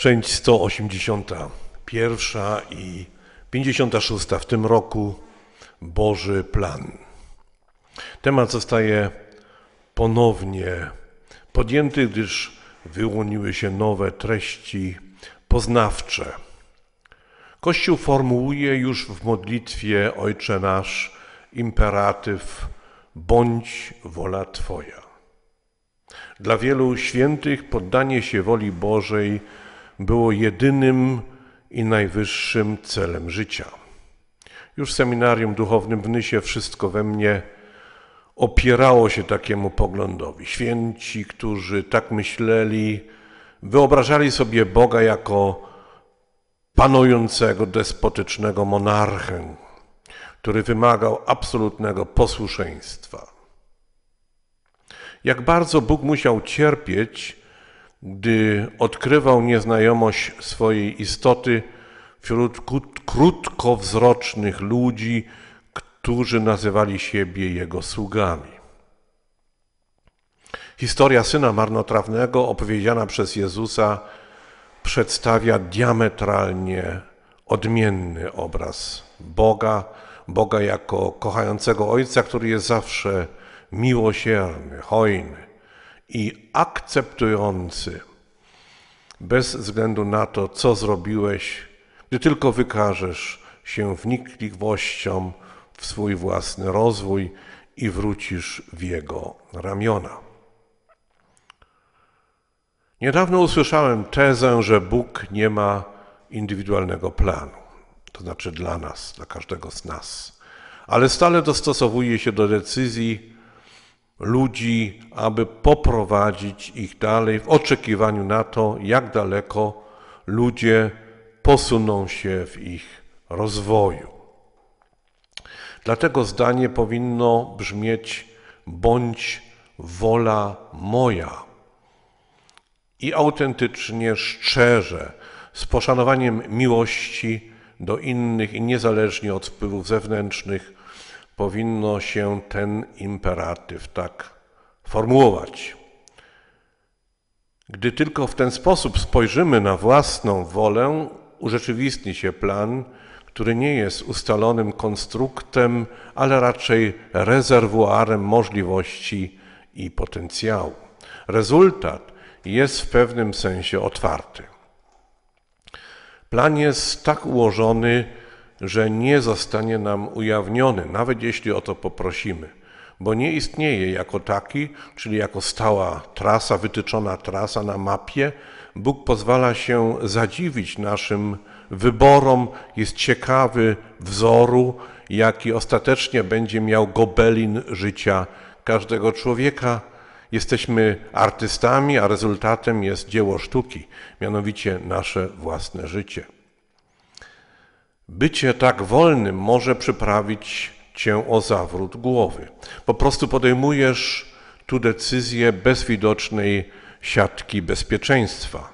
Część 181 i 56 w tym roku Boży Plan. Temat zostaje ponownie podjęty, gdyż wyłoniły się nowe treści poznawcze. Kościół formułuje już w modlitwie Ojcze Nasz imperatyw bądź wola Twoja. Dla wielu świętych poddanie się woli Bożej było jedynym i najwyższym celem życia. Już w seminarium duchownym w Nysie wszystko we mnie opierało się takiemu poglądowi. Święci, którzy tak myśleli, wyobrażali sobie Boga jako panującego, despotycznego monarchę, który wymagał absolutnego posłuszeństwa. Jak bardzo Bóg musiał cierpieć, gdy odkrywał nieznajomość swojej istoty wśród krótkowzrocznych ludzi, którzy nazywali siebie Jego sługami. Historia syna marnotrawnego opowiedziana przez Jezusa przedstawia diametralnie odmienny obraz Boga, Boga jako kochającego Ojca, który jest zawsze miłosierny, hojny i akceptujący, bez względu na to, co zrobiłeś, gdy tylko wykażesz się wnikliwością w swój własny rozwój i wrócisz w jego ramiona. Niedawno usłyszałem tezę, że Bóg nie ma indywidualnego planu, to znaczy dla nas, dla każdego z nas, ale stale dostosowuje się do decyzji ludzi, aby poprowadzić ich dalej w oczekiwaniu na to, jak daleko ludzie posuną się w ich rozwoju. Dlatego zdanie powinno brzmieć: bądź wola moja. I autentycznie, szczerze, z poszanowaniem miłości do innych i niezależnie od wpływów zewnętrznych, powinno się ten imperatyw tak formułować. Gdy tylko w ten sposób spojrzymy na własną wolę, urzeczywistni się plan, który nie jest ustalonym konstruktem, ale raczej rezerwuarem możliwości i potencjału. Rezultat jest w pewnym sensie otwarty. Plan jest tak ułożony, że nie zostanie nam ujawniony, nawet jeśli o to poprosimy, bo nie istnieje jako taki, czyli jako stała trasa, wytyczona trasa na mapie. Bóg pozwala się zadziwić naszym wyborom, jest ciekawy wzoru, jaki ostatecznie będzie miał gobelin życia każdego człowieka. Jesteśmy artystami, a rezultatem jest dzieło sztuki, mianowicie nasze własne życie. Bycie tak wolnym może przyprawić cię o zawrót głowy. Po prostu podejmujesz tu decyzję bez widocznej siatki bezpieczeństwa.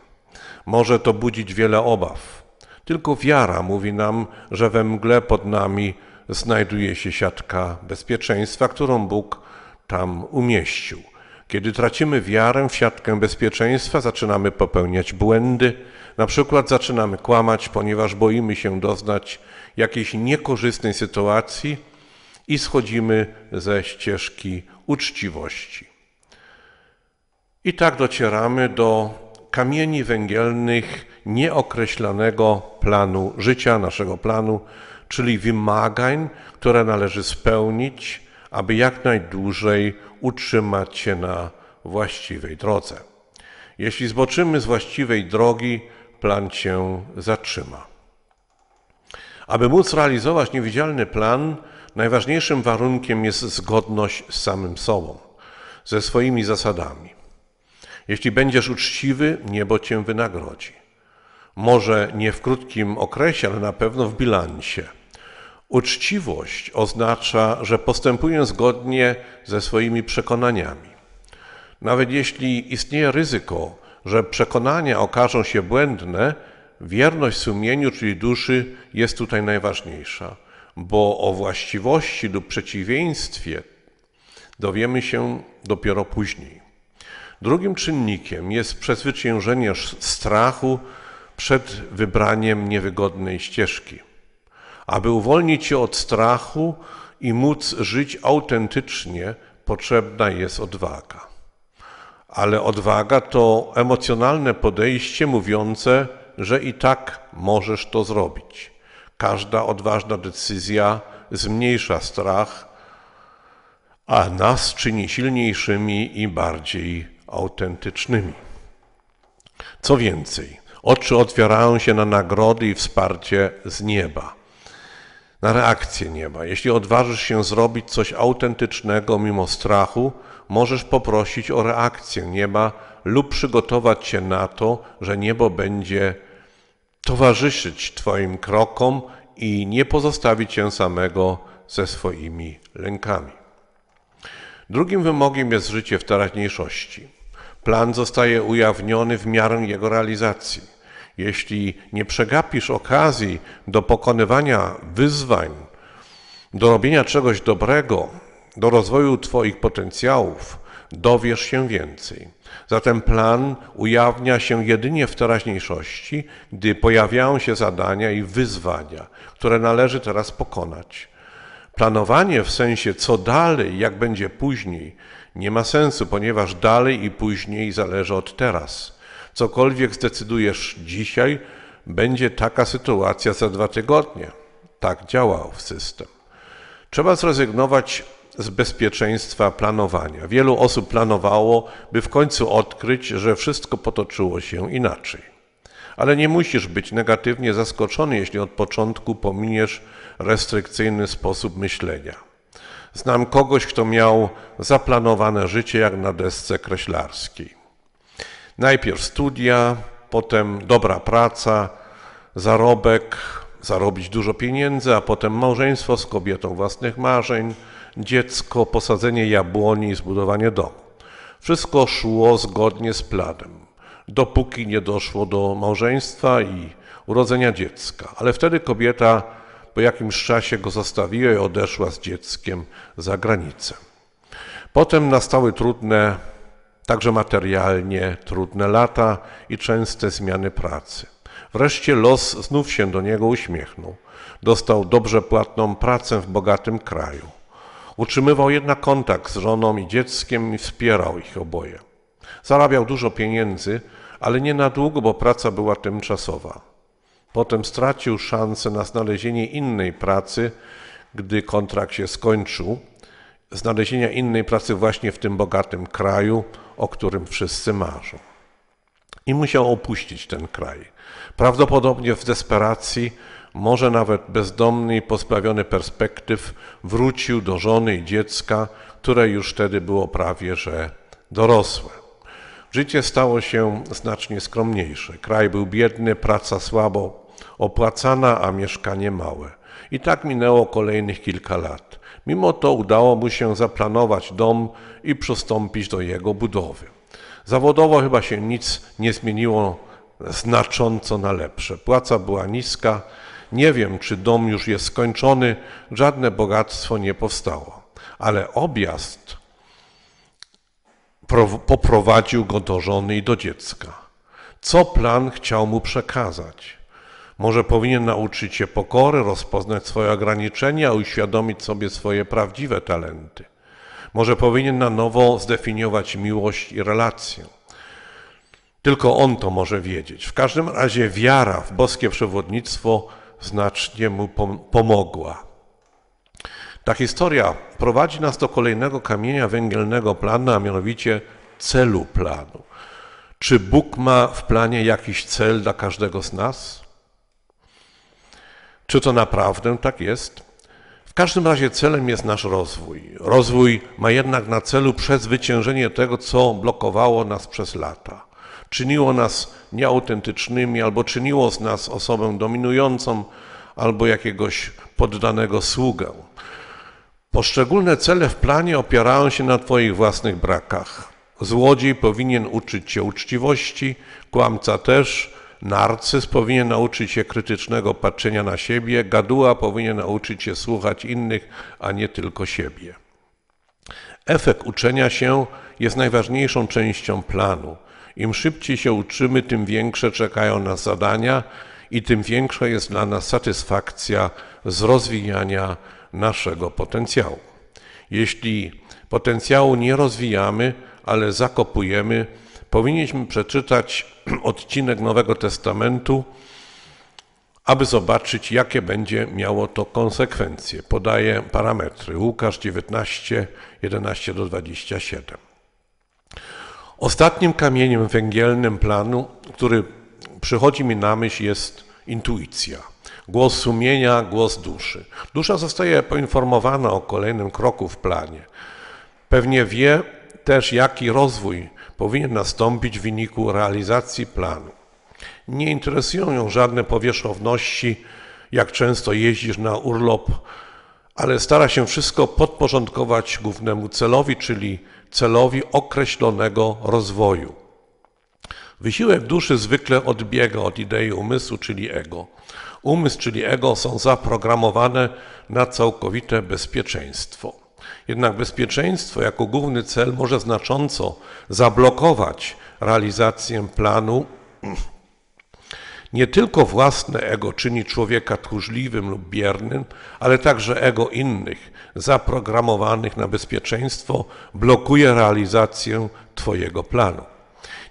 Może to budzić wiele obaw. Tylko wiara mówi nam, że we mgle pod nami znajduje się siatka bezpieczeństwa, którą Bóg tam umieścił. Kiedy tracimy wiarę w siatkę bezpieczeństwa, zaczynamy popełniać błędy, na przykład zaczynamy kłamać, ponieważ boimy się doznać jakiejś niekorzystnej sytuacji i schodzimy ze ścieżki uczciwości. I tak docieramy do kamieni węgielnych nieokreślonego planu życia, naszego planu, czyli wymagań, które należy spełnić, aby jak najdłużej utrzymać się na właściwej drodze. Jeśli zboczymy z właściwej drogi, plan się zatrzyma. Aby móc realizować niewidzialny plan, najważniejszym warunkiem jest zgodność z samym sobą, ze swoimi zasadami. Jeśli będziesz uczciwy, niebo cię wynagrodzi. Może nie w krótkim okresie, ale na pewno w bilansie. Uczciwość oznacza, że postępuję zgodnie ze swoimi przekonaniami. Nawet jeśli istnieje ryzyko, że przekonania okażą się błędne, wierność sumieniu, czyli duszy, jest tutaj najważniejsza, bo o właściwości lub przeciwieństwie dowiemy się dopiero później. Drugim czynnikiem jest przezwyciężenie strachu przed wybraniem niewygodnej ścieżki. Aby uwolnić się od strachu i móc żyć autentycznie, potrzebna jest odwaga. Ale odwaga to emocjonalne podejście mówiące, że i tak możesz to zrobić. Każda odważna decyzja zmniejsza strach, a nas czyni silniejszymi i bardziej autentycznymi. Co więcej, oczy otwierają się na nagrody i wsparcie z nieba, na reakcję nieba. Jeśli odważysz się zrobić coś autentycznego mimo strachu, możesz poprosić o reakcję nieba lub przygotować się na to, że niebo będzie towarzyszyć Twoim krokom i nie pozostawić Cię samego ze swoimi lękami. Drugim wymogiem jest życie w teraźniejszości. Plan zostaje ujawniony w miarę jego realizacji. Jeśli nie przegapisz okazji do pokonywania wyzwań, do robienia czegoś dobrego, do rozwoju Twoich potencjałów, dowiesz się więcej. Zatem plan ujawnia się jedynie w teraźniejszości, gdy pojawiają się zadania i wyzwania, które należy teraz pokonać. Planowanie w sensie co dalej, jak będzie później, nie ma sensu, ponieważ dalej i później zależy od teraz. Cokolwiek zdecydujesz dzisiaj, będzie taka sytuacja za dwa tygodnie. Tak działał system. Trzeba zrezygnować z bezpieczeństwa planowania. Wielu osób planowało, by w końcu odkryć, że wszystko potoczyło się inaczej. Ale nie musisz być negatywnie zaskoczony, jeśli od początku pominiesz restrykcyjny sposób myślenia. Znam kogoś, kto miał zaplanowane życie jak na desce kreślarskiej. Najpierw studia, potem dobra praca, zarobek, zarobić dużo pieniędzy, a potem małżeństwo z kobietą własnych marzeń, dziecko, posadzenie jabłoni i zbudowanie domu. Wszystko szło zgodnie z planem, dopóki nie doszło do małżeństwa i urodzenia dziecka. Ale wtedy kobieta po jakimś czasie go zostawiła i odeszła z dzieckiem za granicę. Potem nastały trudne, także materialnie trudne lata i częste zmiany pracy. Wreszcie los znów się do niego uśmiechnął. Dostał dobrze płatną pracę w bogatym kraju. Utrzymywał jednak kontakt z żoną i dzieckiem i wspierał ich oboje. Zarabiał dużo pieniędzy, ale nie na długo, bo praca była tymczasowa. Potem stracił szansę na znalezienie innej pracy, gdy kontrakt się skończył, znalezienia innej pracy właśnie w tym bogatym kraju, o którym wszyscy marzą. I musiał opuścić ten kraj. Prawdopodobnie w desperacji może nawet bezdomny i pozbawiony perspektyw, wrócił do żony i dziecka, które już wtedy było prawie że dorosłe. Życie stało się znacznie skromniejsze. Kraj był biedny, praca słabo opłacana, a mieszkanie małe. I tak minęło kolejnych kilka lat. Mimo to udało mu się zaplanować dom i przystąpić do jego budowy. Zawodowo chyba się nic nie zmieniło znacząco na lepsze. Płaca była niska, nie wiem, czy dom już jest skończony, żadne bogactwo nie powstało, ale objazd poprowadził go do żony i do dziecka. Co plan chciał mu przekazać? Może powinien nauczyć się pokory, rozpoznać swoje ograniczenia, uświadomić sobie swoje prawdziwe talenty. Może powinien na nowo zdefiniować miłość i relację. Tylko on to może wiedzieć. W każdym razie wiara w boskie przewodnictwo znacznie mu pomogła. Ta historia prowadzi nas do kolejnego kamienia węgielnego planu, a mianowicie celu planu. Czy Bóg ma w planie jakiś cel dla każdego z nas? Czy to naprawdę tak jest? W każdym razie celem jest nasz rozwój. Rozwój ma jednak na celu przezwyciężenie tego, co blokowało nas przez lata czyniło nas nieautentycznymi, albo czyniło z nas osobę dominującą, albo jakiegoś poddanego sługę. Poszczególne cele w planie opierają się na Twoich własnych brakach. Złodziej powinien uczyć się uczciwości, kłamca też, narcyz powinien nauczyć się krytycznego patrzenia na siebie, gaduła powinien nauczyć się słuchać innych, a nie tylko siebie. Efekt uczenia się jest najważniejszą częścią planu Im szybciej się uczymy, tym większe czekają nas zadania i tym większa jest dla nas satysfakcja z rozwijania naszego potencjału. Jeśli potencjału nie rozwijamy, ale zakopujemy, powinniśmy przeczytać odcinek Nowego Testamentu, aby zobaczyć, jakie będzie miało to konsekwencje. Podaję parametry. Łukasz 19, 11 do 27. Ostatnim kamieniem węgielnym planu, który przychodzi mi na myśl, jest intuicja. Głos sumienia, głos duszy. Dusza zostaje poinformowana o kolejnym kroku w planie. Pewnie wie też, jaki rozwój powinien nastąpić w wyniku realizacji planu. Nie interesują ją żadne powierzchowności, jak często jeździsz na urlop, ale stara się wszystko podporządkować głównemu celowi, czyli celowi określonego rozwoju. Wysiłek duszy zwykle odbiega od idei umysłu, czyli ego. Umysł, czyli ego są zaprogramowane na całkowite bezpieczeństwo. Jednak bezpieczeństwo jako główny cel może znacząco zablokować realizację planu. Nie tylko własne ego czyni człowieka tchórzliwym lub biernym, ale także ego innych, zaprogramowanych na bezpieczeństwo, blokuje realizację Twojego planu.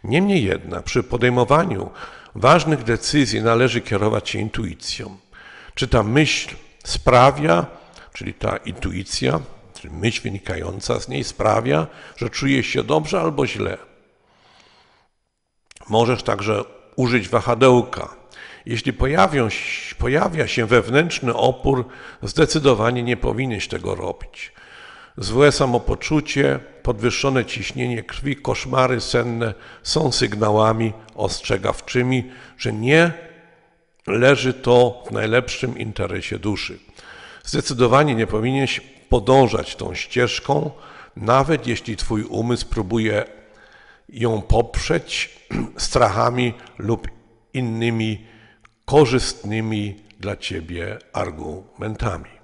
Niemniej jednak przy podejmowaniu ważnych decyzji należy kierować się intuicją. Czy ta myśl sprawia, czyli ta intuicja, czyli myśl wynikająca z niej sprawia, że czujesz się dobrze albo źle. Możesz także użyć wahadełka. Jeśli pojawią, pojawia się wewnętrzny opór, zdecydowanie nie powinieneś tego robić. Złe samopoczucie, podwyższone ciśnienie krwi, koszmary senne są sygnałami ostrzegawczymi, że nie leży to w najlepszym interesie duszy. Zdecydowanie nie powinieneś podążać tą ścieżką, nawet jeśli Twój umysł próbuje ją poprzeć strachami lub innymi korzystnymi dla Ciebie argumentami.